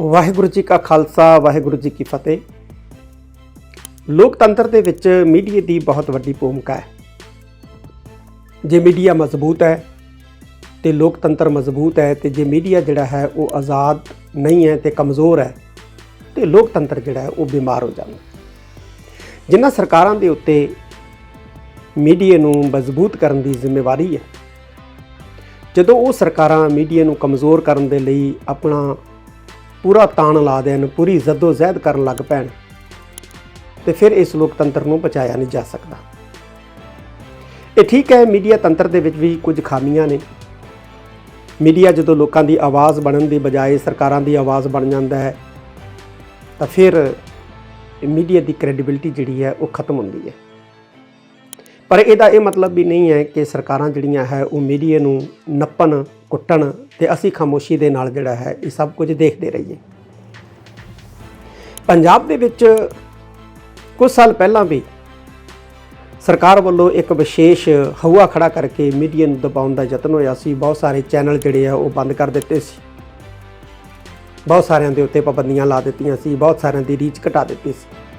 ਵਾਹਿਗੁਰੂ ਜੀ ਕਾ ਖਾਲਸਾ, ਵਾਹਿਗੁਰੂ ਜੀ ਕੀ ਫਤਿਹ। ਲੋਕਤੰਤਰ ਦੇ ਵਿੱਚ ਮੀਡੀਆ ਦੀ ਬਹੁਤ ਵੱਡੀ ਭੂਮਿਕਾ ਹੈ। ਜੇ ਮੀਡੀਆ ਮਜ਼ਬੂਤ ਹੈ, ਤੇ ਲੋਕਤੰਤਰ ਮਜ਼ਬੂਤ ਹੈ, ਤੇ ਜੇ ਮੀਡੀਆ ਜਿਹੜਾ ਹੈ ਉਹ ਆਜ਼ਾਦ ਨਹੀਂ ਹੈ ਤੇ ਕਮਜ਼ੋਰ ਹੈ, ਤੇ ਲੋਕਤੰਤਰ ਜਿਹੜਾ ਹੈ ਉਹ ਬਿਮਾਰ ਹੋ ਜਾਂਦਾ ਜਿਨ੍ਹਾਂ ਸਰਕਾਰਾਂ ਦੇ ਉੱਤੇ ਮੀਡੀਆ ਨੂੰ ਮਜ਼ਬੂਤ ਕਰਨ ਦੀ ਜ਼ਿੰਮੇਵਾਰੀ ਹੈ, ਜਦੋਂ ਉਹ ਸਰਕਾਰਾਂ ਮੀਡੀਆ ਨੂੰ ਕਮਜ਼ੋਰ ਕਰਨ ਦੇ ਲਈ ਆਪਣਾ ਪੂਰਾ ਤਾਣ ਲਾ ਦੇਣ, ਪੂਰੀ ਜ਼ਦੋ ਜ਼ਹਿਦ ਕਰਨ ਲੱਗ ਪੈਣ ਤੇ ਫਿਰ ਇਸ ਲੋਕਤੰਤਰ ਨੂੰ ਬਚਾਇਆ ਨਹੀਂ ਜਾ ਸਕਦਾ। ਇਹ ਠੀਕ ਹੈ, ਮੀਡੀਆ ਤੰਤਰ ਦੇ ਵਿੱਚ ਵੀ ਕੁਝ ਖਾਮੀਆਂ ਨੇ। ਮੀਡੀਆ ਜਦੋਂ ਲੋਕਾਂ ਦੀ ਆਵਾਜ਼ ਬਣਨ ਦੀ ਬਜਾਏ ਸਰਕਾਰਾਂ ਦੀ ਆਵਾਜ਼ ਬਣ ਜਾਂਦਾ ਹੈ, ਤਾਂ ਫਿਰ ਮੀਡੀਆ ਦੀ ਕ੍ਰੈਡੀਬਿਲਟੀ ਜਿਹੜੀ ਹੈ, ਉਹ ਖਤਮ ਹੁੰਦੀ ਹੈ। ਪਰ ਇਹਦਾ ਇਹ ਮਤਲਬ ਵੀ ਨਹੀਂ ਹੈ ਕਿ ਸਰਕਾਰਾਂ ਜਿਹੜੀਆਂ ਹੈ ਉਹ ਮੀਡੀਆ ਨੂੰ ਨੱਪਣ, ਕੁੱਟਣ ਤੇ ਅਸੀਂ ਖਾਮੋਸ਼ੀ ਦੇ ਨਾਲ ਜਿਹੜਾ ਹੈ ਇਹ ਸਭ ਕੁਝ ਦੇਖਦੇ ਰਹੀਏ। ਪੰਜਾਬ ਦੇ ਵਿੱਚ ਕੁਝ ਸਾਲ ਪਹਿਲਾਂ ਵੀ ਸਰਕਾਰ ਵੱਲੋਂ ਇੱਕ ਵਿਸ਼ੇਸ਼ ਹਵਾ ਖੜਾ ਕਰਕੇ ਮੀਡੀਆ ਨੂੰ ਦਬਾਉਣ ਦਾ ਯਤਨ ਹੋਇਆ ਸੀ। ਬਹੁਤ ਸਾਰੇ ਚੈਨਲ ਜਿਹੜੇ ਆ ਉਹ ਬੰਦ ਕਰ ਦਿੱਤੇ ਸੀ। ਬਹੁਤ ਸਾਰਿਆਂ ਦੇ ਉੱਤੇ ਪਾਬੰਦੀਆਂ ਲਾ ਦਿੱਤੀਆਂ ਸੀ। ਬਹੁਤ ਸਾਰਿਆਂ ਦੀ ਰੀਚ ਘਟਾ ਦਿੱਤੀ ਸੀ।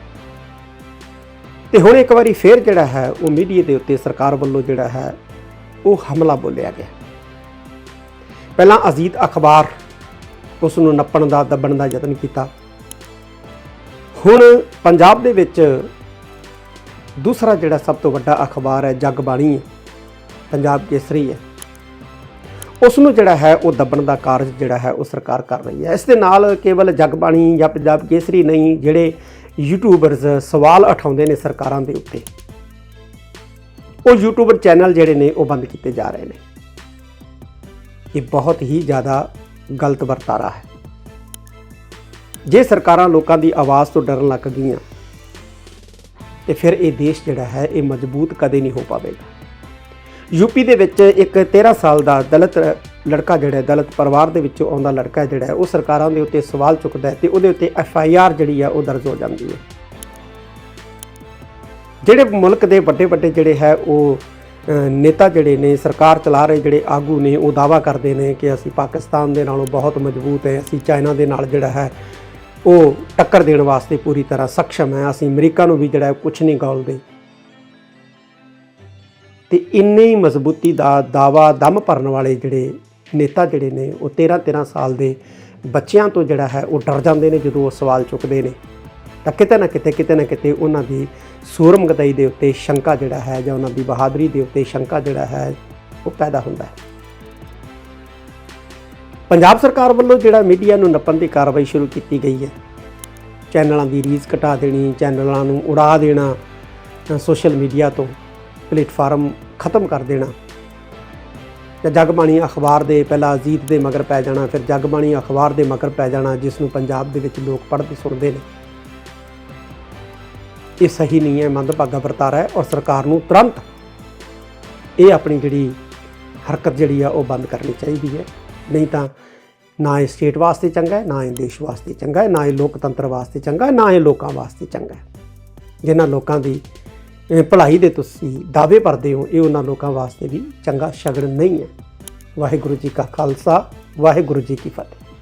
ਤੇ ਹੁਣ ਇੱਕ ਵਾਰੀ ਫੇਰ ਜਿਹੜਾ ਹੈ, ਉਹ ਮੀਡੀਆ ਦੇ ਉੱਤੇ ਸਰਕਾਰ ਵੱਲੋਂ ਜਿਹੜਾ ਹੈ, ਉਹ ਹਮਲਾ ਬੋਲਿਆ ਗਿਆ। ਪਹਿਲਾਂ ਅਜ਼ੀਤ ਅਖਬਾਰ ਉਸ ਨੂੰ ਨੱਪਣ ਦਾ, ਦੱਬਣ ਦਾ ਯਤਨ ਕੀਤਾ। ਹੁਣ ਪੰਜਾਬ ਦੇ ਵਿੱਚ ਦੂਸਰਾ ਜਿਹੜਾ ਸਭ ਤੋਂ ਵੱਡਾ ਅਖਬਾਰ ਹੈ, ਜਗਬਾਣੀ ਹੈ ਪੰਜਾਬ ਕੇਸਰੀ ਹੈ। ਉਸ ਨੂੰ ਜਿਹੜਾ ਹੈ, ਉਹ ਦੱਬਣ ਦਾ ਕਾਰਜ ਜਿਹੜਾ ਹੈ, ਉਹ ਸਰਕਾਰ ਕਰ ਰਹੀ ਹੈ। ਇਸ ਦੇ ਨਾਲ ਕੇਵਲ ਜਗਬਾਣੀ ਜਾਂ ਪੰਜਾਬ ਕੇਸਰੀ ਨਹੀਂ, ਜਿਹੜੇ ਯੂਟਿਊਬਰਸ ਸਵਾਲ ਉਠਾਉਂਦੇ ਨੇ ਸਰਕਾਰਾਂ ਦੇ ਉੱਤੇ। ਉਹ ਯੂਟਿਊਬਰ ਚੈਨਲ ਜਿਹੜੇ ਨੇ, ਉਹ ਬੰਦ ਕੀਤੇ ਜਾ ਰਹੇ ਨੇ। ਇਹ ਬਹੁਤ ਹੀ ਜ਼ਿਆਦਾ ਗਲਤ ਵਰਤਾਰਾ ਹੈ। ਜੇ ਸਰਕਾਰਾਂ ਲੋਕਾਂ ਦੀ ਆਵਾਜ਼ ਤੋਂ ਡਰਨ ਲੱਗ ਗਈਆਂ, ਤੇ ਫਿਰ ਇਹ ਦੇਸ਼ ਜਿਹੜਾ ਹੈ, ਇਹ ਮਜ਼ਬੂਤ ਕਦੇ ਨਹੀਂ ਹੋ ਪਾਵੇਗਾ। ਯੂਪੀ ਦੇ ਵਿੱਚ ਇੱਕ 13 ਸਾਲ ਦਾ ਦਲਿਤ ਲੜਕਾ ਜਿਹੜਾ ਹੈ, ਦਲਿਤ ਪਰਿਵਾਰ ਦੇ ਵਿੱਚੋਂ ਆਉਂਦਾ ਲੜਕਾ ਜਿਹੜਾ ਉਹ ਸਰਕਾਰਾਂ ਦੇ ਉੱਤੇ ਸਵਾਲ ਚੁੱਕਦਾ ਹੈ ਤੇ ਉਹਦੇ ਉੱਤੇ ਐਫ ਆਈ ਆਰ ਜਿਹੜੀ ਹੈ ਉਹ ਦਰਜ ਹੋ ਜਾਂਦੀ ਹੈ। ਜਿਹੜੇ ਮੁਲਕ ਦੇ ਵੱਡੇ ਵੱਡੇ ਜਿਹੜੇ ਹੈ ਉਹ ਨੇਤਾ ਜਿਹੜੇ ਨੇ ਸਰਕਾਰ ਚਲਾ ਰਹੇ ਜਿਹੜੇ ਆਗੂ ਨੇ ਉਹ ਦਾਵਾ ਕਰਦੇ ਨੇ ਕਿ ਅਸੀਂ ਪਾਕਿਸਤਾਨ ਦੇ ਨਾਲੋਂ ਬਹੁਤ ਮਜ਼ਬੂਤ ਹੈ ਅਸੀਂ ਚਾਈਨਾ ਦੇ ਨਾਲ ਜਿਹੜਾ ਹੈ ਉਹ ਟੱਕਰ ਦੇਣ ਵਾਸਤੇ ਪੂਰੀ ਤਰ੍ਹਾਂ ਸક્ષਮ ਹੈ ਅਸੀਂ ਅਮਰੀਕਾ ਨੂੰ ਵੀ ਜਿਹੜਾ ਹੈ ਕੁਝ ਨਹੀਂ ਗਾਲਦੇ। ਤੇ ਇੰਨੀ ਮਜ਼ਬੂਤੀ ਦਾ ਦਾਵਾ ਦਮ ਭਰਨ ਵਾਲੇ ਜਿਹੜੇ ਨੇਤਾ ਜਿਹੜੇ ਨੇ ਉਹ 13 13 ਸਾਲ ਦੇ ਬੱਚਿਆਂ ਤੋਂ ਜਿਹੜਾ ਹੈ ਉਹ ਡਰ ਜਾਂਦੇ ਨੇ ਜਦੋਂ ਉਹ ਸਵਾਲ ਚੁੱਕਦੇ ਨੇ। ਤਾਂ ਕਿਤੇ ਨਾ ਕਿਤੇ ਕਿਤੇ ਨਾ ਕਿਤੇ ਉਹਨਾਂ ਦੀ ਸੂਰਮਗਤਾਈ ਦੇ ਉੱਤੇ ਸ਼ੰਕਾ ਜਿਹੜਾ ਹੈ ਜਾਂ ਉਹਨਾਂ ਦੀ ਬਹਾਦਰੀ ਦੇ ਉੱਤੇ ਸ਼ੰਕਾ ਜਿਹੜਾ ਹੈ ਉਹ ਪੈਦਾ ਹੁੰਦਾ ਹੈ। ਪੰਜਾਬ ਸਰਕਾਰ ਵੱਲੋਂ ਜਿਹੜਾ ਮੀਡੀਆ ਨੂੰ ਨੱਪਣ ਦੀ ਕਾਰਵਾਈ ਸ਼ੁਰੂ ਕੀਤੀ ਗਈ ਹੈ। ਚੈਨਲਾਂ ਦੀ ਰੀਜ਼ ਘਟਾ ਦੇਣੀ, ਚੈਨਲਾਂ ਨੂੰ ਉਡਾ ਦੇਣਾ, ਸੋਸ਼ਲ ਮੀਡੀਆ ਤੋਂ ਪਲੇਟਫਾਰਮ ਖਤਮ ਕਰ ਦੇਣਾ। ਜਾਂ ਜਗਬਾਣੀ ਅਖਬਾਰ ਦੇ ਪਹਿਲਾਂ ਅਜੀਤ ਦੇ ਮਗਰ ਪੈ ਜਾਣਾ, ਫਿਰ ਜਗਬਾਣੀ ਅਖਬਾਰ ਦੇ ਮਗਰ ਪੈ ਜਾਣਾ, ਜਿਸ ਨੂੰ ਪੰਜਾਬ ਦੇ ਵਿੱਚ ਲੋਕ ਪੜ੍ਹਦੇ ਸੁਣਦੇ ਨੇ। ਇਹ ਸਹੀ ਨਹੀਂ ਹੈ, ਮੰਦਭਾਗਾ ਵਰਤਾਰਾ ਹੈ ਔਰ ਸਰਕਾਰ ਨੂੰ ਤੁਰੰਤ ਇਹ ਆਪਣੀ ਜਿਹੜੀ ਹਰਕਤ ਜਿਹੜੀ ਆ ਉਹ ਬੰਦ ਕਰਨੀ ਚਾਹੀਦੀ ਹੈ। ਨਹੀਂ ਤਾਂ ਨਾ ਇਹ ਸਟੇਟ ਵਾਸਤੇ ਚੰਗਾ ਹੈ, ਨਾ ਇਹ ਦੇਸ਼ ਵਾਸਤੇ ਚੰਗਾ ਹੈ, ਨਾ ਇਹ ਲੋਕਤੰਤਰ ਵਾਸਤੇ ਚੰਗਾ ਹੈ, ਨਾ ਇਹ ਲੋਕਾਂ ਵਾਸਤੇ ਚੰਗਾ ਹੈ। ਜਿਨ੍ਹਾਂ ਲੋਕਾਂ ਦੀ ਭਲਾਈ ਦੇ ਤੁਸੀਂ ਦਾਅਵੇ ਭਰਦੇ ਹੋ, ਇਹ ਉਹਨਾਂ ਲੋਕਾਂ ਵਾਸਤੇ ਵੀ ਚੰਗਾ ਸ਼ਗਨ ਨਹੀਂ ਹੈ। ਵਾਹਿਗੁਰੂ ਜੀ ਕਾ ਖਾਲਸਾ, ਵਾਹਿਗੁਰੂ ਜੀ ਕੀ ਫਤਿਹ।